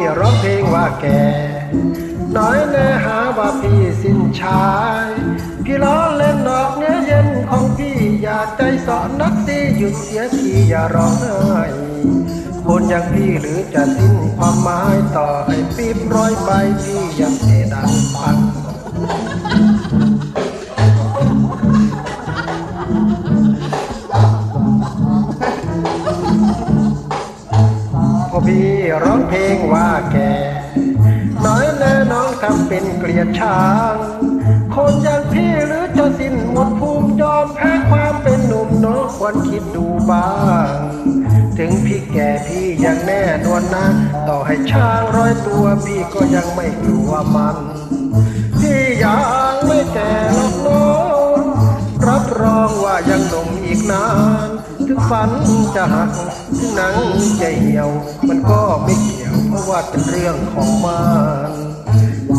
ี่ร้องเพลงว่าแก่ น้อยแน่หาว่าพี่สิ้นชาย พี่ล้อเล่นดอกเนื้อเย็นของพี่อยากใจสอนนักสิหยุดเสียทีอย่าร้องไห้คนอย่างพี่หรือจะสิ้นความหมายต่อให้ปีบร้อยใบพี่ยังเห็น พี่ร้องเพลงว่าแก่น้อยแน่น้องทำเป็นเกลียดช้าง คนอย่างพี่หรือจะสิ้นหมดภูมิยอมแพ้ความเป็นหนุ่มน้องควรคิดดูบ้าง ถึงพี่แก่พี่ยังแน่นวนนะต่อให้ช้างร้อยตัวพี่ก็ยังไม่กลัวมัน พี่ยังไม่แก่หรอกน้องรับรองว่ายังหนุ่มอีกนาน ถึงฝันจะหักถึงหนังจะเหี่ยว มันก็ไม่เกี่ยว เพราะว่าเป็นเรื่องของมัน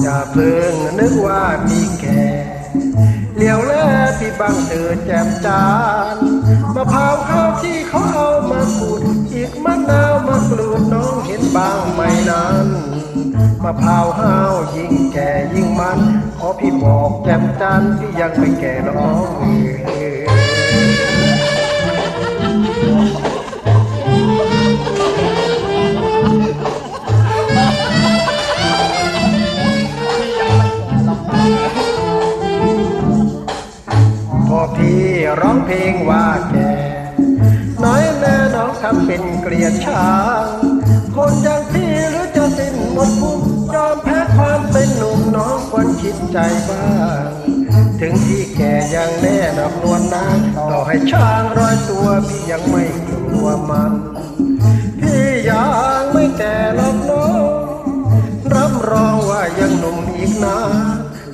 อย่าเพิ่งนึกว่าพี่แก่เหลียวแลพี่บังเตือแจมจานมะพร้าวข้าวที่เขาเอามาขูดอีกมะนาวมากรูดน้องเห็นบ้างไหมนั้นมะพร้าวห้าวยิ่งแก่ยิ่งมันขอพี่บอกแจมจานพี่ยังไม่แก่หรอก ร้องเพลงว่าแก่น้อยแม่น้องทำเป็นเกลียดช้างคนอย่างพี่หรือจะสิ้นหมดภูมิยอมแพ้ความเป็นหนุ่มน้องควรคิดใจบ้างถึงที่แก่ยังแน่ดอกนวลนางต่อให้ช้างร้อยตัวพี่ยังไม่กลัวมัน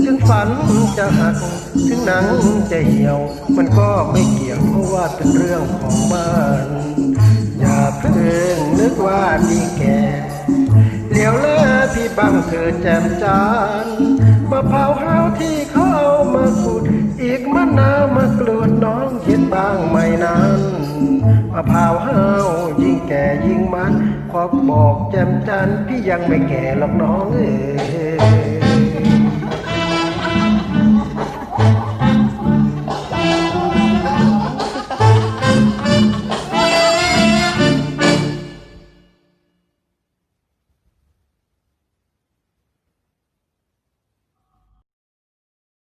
ถึงฝันจะหัก ถึงหนังจะเหี่ยว มันก็ไม่เกี่ยวเพราะว่าเป็นเรื่องของมันอย่าเพิ่งนึกว่าพี่แก่เหลียวแลพี่บังเถิดแจ่มจานมะพร้าวห้าวที่เขาเอามาขูดอีกมะนาวมากรูดน้องเห็นบ้างไหมนั้นมะพร้าวห้าวยิ่งแก่ยิ่งมันขอบอกแจ่มจันพี่ยังไม่แก่หรอกน้องเอ้